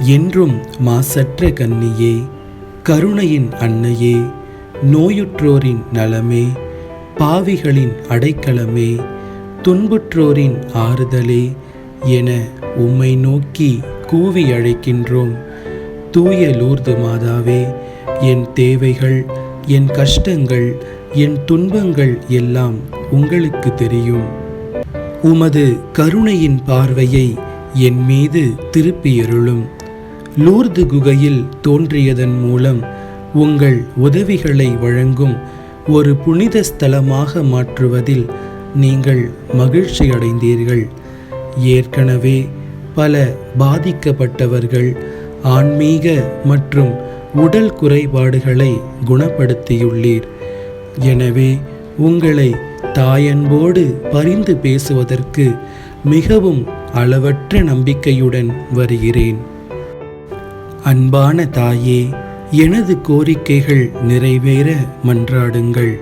என்றும் மாசற்ற கன்னியே கருணையின் அன்னையே நோயுற்றோரின் நலமே பாவிகளின் அடைக்கலமே துன்புற்றோரின் ஆறுதலே என உம்மை நோக்கி கூவி அழைக்கின்றோம். தூய லூர்து மாதாவே என் தேவைகள் என் கஷ்டங்கள் என் துன்பங்கள் எல்லாம் உங்களுக்கு தெரியும். உமது கருணையின் பார்வையை என் மீது திருப்பியருளும் லூர்து குகையில் தோன்றியதன் மூலம் உங்கள் உதவிகளை வழங்கும் ஒரு புனித ஸ்தலமாக மாற்றுவதில் நீங்கள் மகிழ்ச்சி அடைந்தீர்கள். ஏற்கனவே பல பாதிக்கப்பட்டவர்கள் ஆன்மீக மற்றும் உடல் குறைபாடுகளை குணப்படுத்தியுள்ளீர். எனவே உங்களை தாயன்போடு பரிந்து பேசுவதற்கு மிகவும் அளவற்ற நம்பிக்கையுடன் வருகிறேன். அன்பான தாயே எனது கோரிக்கைகள் நிறைவேற மன்றாடுங்கள்.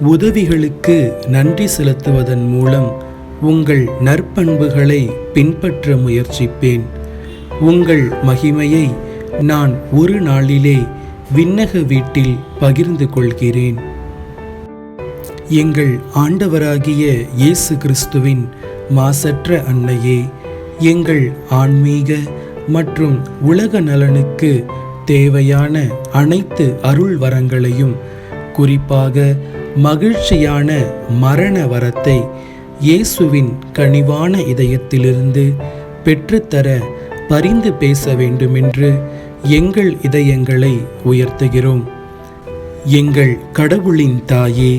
உதவிகளுக்கு நன்றி செலுத்துவதன் மூலம் உங்கள் நற்பண்புகளை பின்பற்ற முயற்சிப்பேன். உங்கள் மகிமையை நான் ஒரு நாளிலே விண்ணக வீட்டில் பகிர்ந்து கொள்கிறேன். எங்கள் ஆண்டவராகிய இயேசு கிறிஸ்துவின் மாசற்ற அன்னையே எங்கள் ஆன்மீக மற்றும் உலக நலனுக்கு தேவையான அனைத்து அருள் வரங்களையும் குறிப்பாக மகிழ்ச்சியான மரண வரத்தை இயேசுவின் கனிவான இதயத்திலிருந்து பெற்றுத்தர பரிந்து பேச வேண்டுமென்று எங்கள் இதயங்களை உயர்த்துகிறோம். எங்கள் கடவுளின் தாயே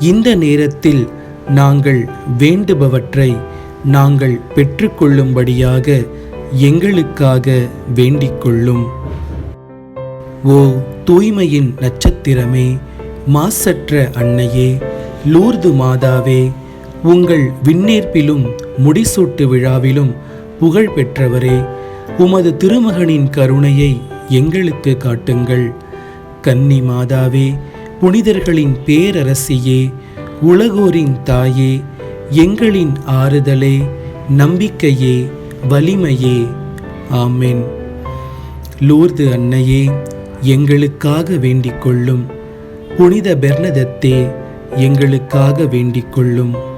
இந்த நேரத்தில் நாங்கள் வேண்டுபவற்றை நாங்கள் பெற்றுக்கொள்ளும்படியாக எங்களுக்காக வேண்டிக்கொள்ளும். ஓ தூய்மையின் நட்சத்திரமே மாசற்ற அன்னையே லூர்து மாதாவே உங்கள் விண்ணேற்பிலும் முடிசூட்டு விழாவிலும் புகழ் பெற்றவரே உமது திருமகனின் கருணையை எங்களுக்கு காட்டுங்கள். கன்னி மாதாவே புனிதர்களின் பேரரசியே உலகோரின் தாயே எங்களின் ஆறுதலே நம்பிக்கையே வலிமையே. ஆமென். லூர்து அன்னையே எங்களுக்காக வேண்டிக் கொள்ளும். புனித பெர்னதத்தே எங்களுக்காக வேண்டிக் கொள்ளும்.